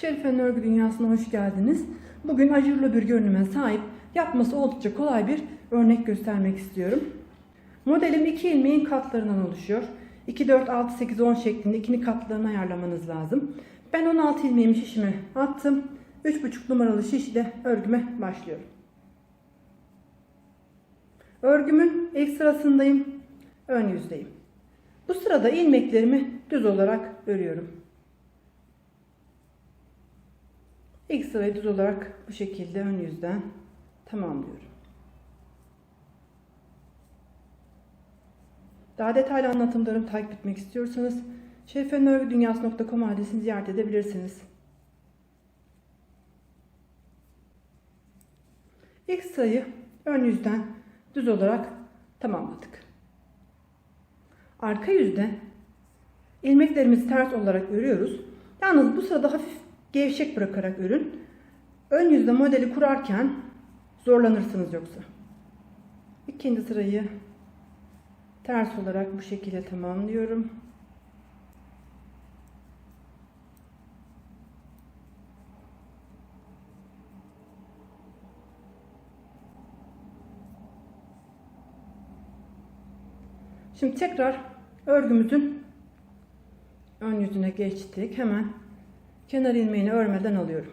Şerife'nin örgü dünyasına hoş geldiniz. Bugün ajurlu bir görünüme sahip, yapması oldukça kolay bir örnek göstermek istiyorum. Modelim iki ilmeğin katlarından oluşuyor. 2, 4, 6, 8, 10 şeklinde ikini katlarını ayarlamanız lazım. Ben 16 ilmeğimi şişime attım. 3,5 numaralı şiş ile örgüme başlıyorum. Örgümün ilk sırasındayım. Ön yüzdeyim. Bu sırada ilmeklerimi düz olarak örüyorum. İlk sırayı düz olarak bu şekilde ön yüzden tamamlıyorum. Daha detaylı anlatımlarımı takip etmek istiyorsanız şerifenörgüdünyası.com adresini ziyaret edebilirsiniz. İlk sırayı ön yüzden düz olarak tamamladık. Arka yüzde ilmeklerimizi ters olarak örüyoruz. Yalnız bu sırada hafif gevşek bırakarak örün. Ön yüzde modeli kurarken zorlanırsınız yoksa. İkinci sırayı ters olarak bu şekilde tamamlıyorum. Şimdi tekrar örgümüzün ön yüzüne geçtik. Hemen kenar ilmeğini örmeden alıyorum.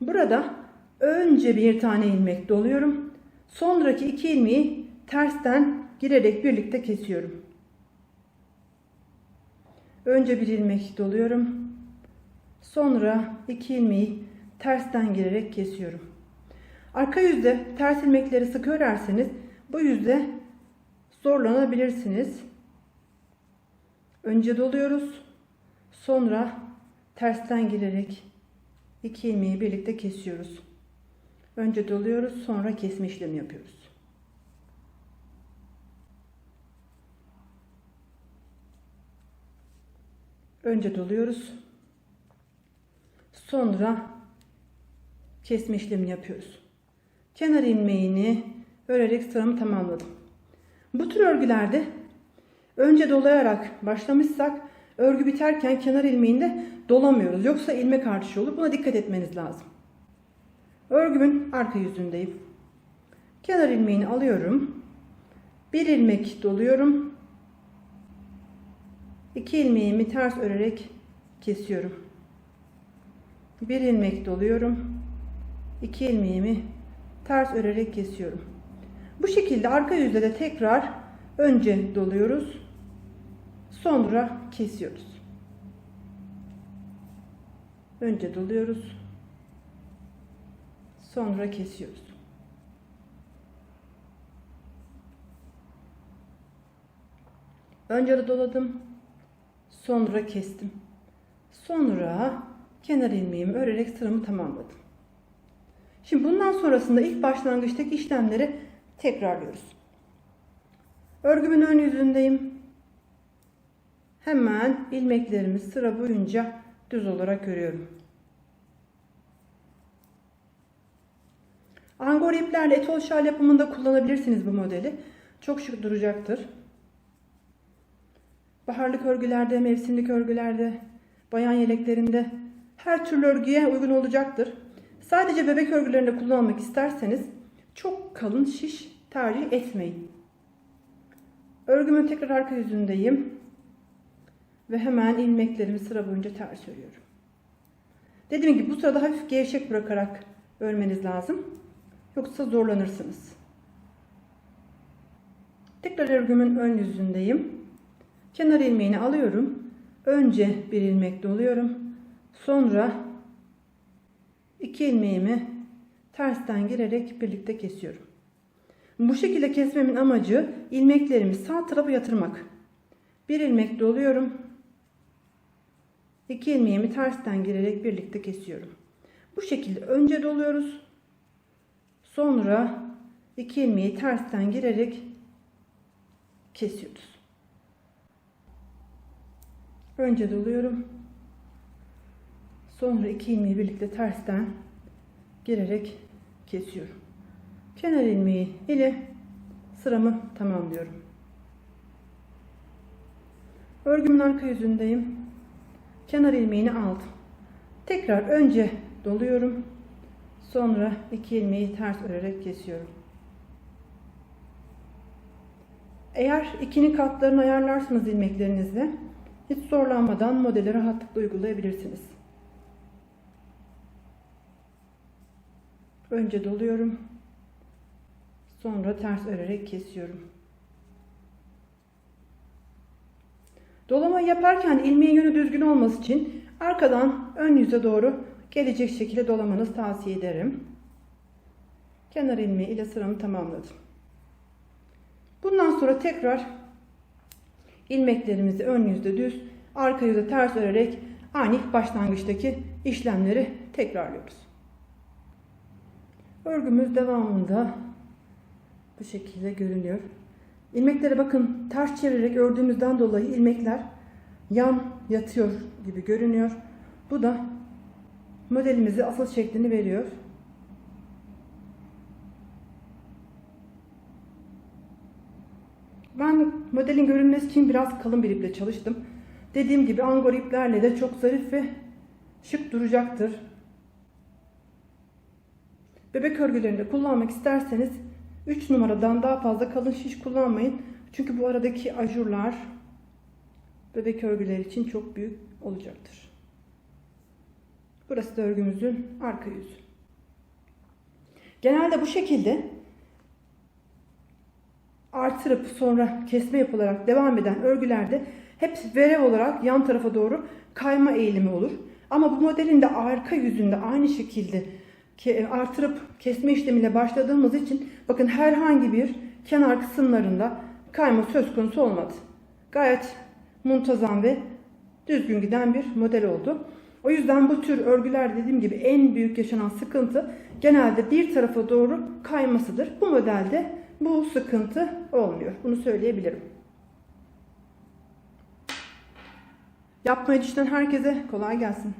Burada önce bir tane ilmek doluyorum. Sonraki iki ilmeği tersten girerek birlikte kesiyorum. Önce bir ilmek doluyorum. Sonra iki ilmeği tersten girerek kesiyorum. Arka yüzde ters ilmekleri sık örerseniz bu yüzde zorlanabilirsiniz. Önce doluyoruz. Sonra tersten girerek iki ilmeği birlikte kesiyoruz. Önce doluyoruz, sonra kesme işlemi yapıyoruz. Önce doluyoruz. Sonra kesme işlemini yapıyoruz. Kenar ilmeğini örerek sıramı tamamladım. Bu tür örgülerde önce dolayarak başlamışsak örgü biterken kenar ilmeğinde dolamıyoruz. Yoksa ilmek artışı olur. Buna dikkat etmeniz lazım. Örgümün arka yüzündeyim. Kenar ilmeğini alıyorum. Bir ilmek doluyorum. İki ilmeğimi ters örerek kesiyorum. Bir ilmek doluyorum. İki ilmeğimi ters örerek kesiyorum. Bu şekilde arka yüzde de tekrar önce doluyoruz. Sonra kesiyoruz. Önce doluyoruz. Sonra kesiyoruz. Önce doladım. Sonra kestim. Sonra kenar ilmeğimi örerek sıramı tamamladım. Şimdi bundan sonrasında ilk başlangıçtaki işlemleri tekrarlıyoruz. Örgümün ön yüzündeyim. Hemen ilmeklerimi sıra boyunca düz olarak örüyorum. Angor iplerle etol şal yapımında kullanabilirsiniz bu modeli. Çok şık duracaktır. Baharlık örgülerde, mevsimlik örgülerde, bayan yeleklerinde her türlü örgüye uygun olacaktır. Sadece bebek örgülerinde kullanmak isterseniz çok kalın şiş tercih etmeyin. Örgümün tekrar arka yüzündeyim. Ve hemen ilmeklerimi sıra boyunca ters örüyorum. Dediğim gibi bu sırada hafif gevşek bırakarak örmeniz lazım. Yoksa zorlanırsınız. Tekrar örgümün ön yüzündeyim. Kenar ilmeğini alıyorum. Önce bir ilmek doluyorum. Sonra iki ilmeğimi tersten girerek birlikte kesiyorum. Bu şekilde kesmemin amacı ilmeklerimi sağ tarafa yatırmak. Bir ilmek doluyorum. İki ilmeğimi tersten girerek birlikte kesiyorum. Bu şekilde önce doluyoruz. Sonra iki ilmeği tersten girerek kesiyoruz. Önce doluyorum. Sonra iki ilmeği birlikte tersten girerek kesiyorum. Kenar ilmeği ile sıramı tamamlıyorum. Örgümün arka yüzündeyim. Kenar ilmeğini aldım. Tekrar önce doluyorum. Sonra iki ilmeği ters örerek kesiyorum. Eğer ikinin katlarını ayarlarsanız ilmeklerinizle hiç zorlanmadan modeli rahatlıkla uygulayabilirsiniz. Önce doluyorum. Sonra ters örerek kesiyorum. Dolama yaparken ilmeğin yönü düzgün olması için arkadan ön yüze doğru gelecek şekilde dolamanızı tavsiye ederim. Kenar ilmeği ile sıramı tamamladım. Bundan sonra tekrar ilmeklerimizi ön yüzde düz, arka yüzde ters örerek aynı başlangıçtaki işlemleri tekrarlıyoruz. Örgümüz devamında bu şekilde görünüyor. İlmekleri bakın ters çevirerek ördüğümüzden dolayı ilmekler yan yatıyor gibi görünüyor. Bu da modelimize asıl şeklini veriyor. Ben modelin görünmesi için biraz kalın bir iple çalıştım. Dediğim gibi angor iplerle de çok zarif ve şık duracaktır. Bebek örgülerinde kullanmak isterseniz 3 numaradan daha fazla kalın şiş kullanmayın. Çünkü bu aradaki ajurlar bebek örgüleri için çok büyük olacaktır. Burası da örgümüzün arka yüzü. Genelde bu şekilde artırıp sonra kesme yapılarak devam eden örgülerde hep verev olarak yan tarafa doğru kayma eğilimi olur. Ama bu modelin de arka yüzünde aynı şekilde artırıp kesme işlemiyle başladığımız için bakın herhangi bir kenar kısımlarında kayma söz konusu olmadı. Gayet muntazam ve düzgün giden bir model oldu. O yüzden bu tür örgüler dediğim gibi en büyük yaşanan sıkıntı genelde bir tarafa doğru kaymasıdır. Bu modelde bu sıkıntı olmuyor. Bunu söyleyebilirim. Yapmayı düşünen herkese kolay gelsin.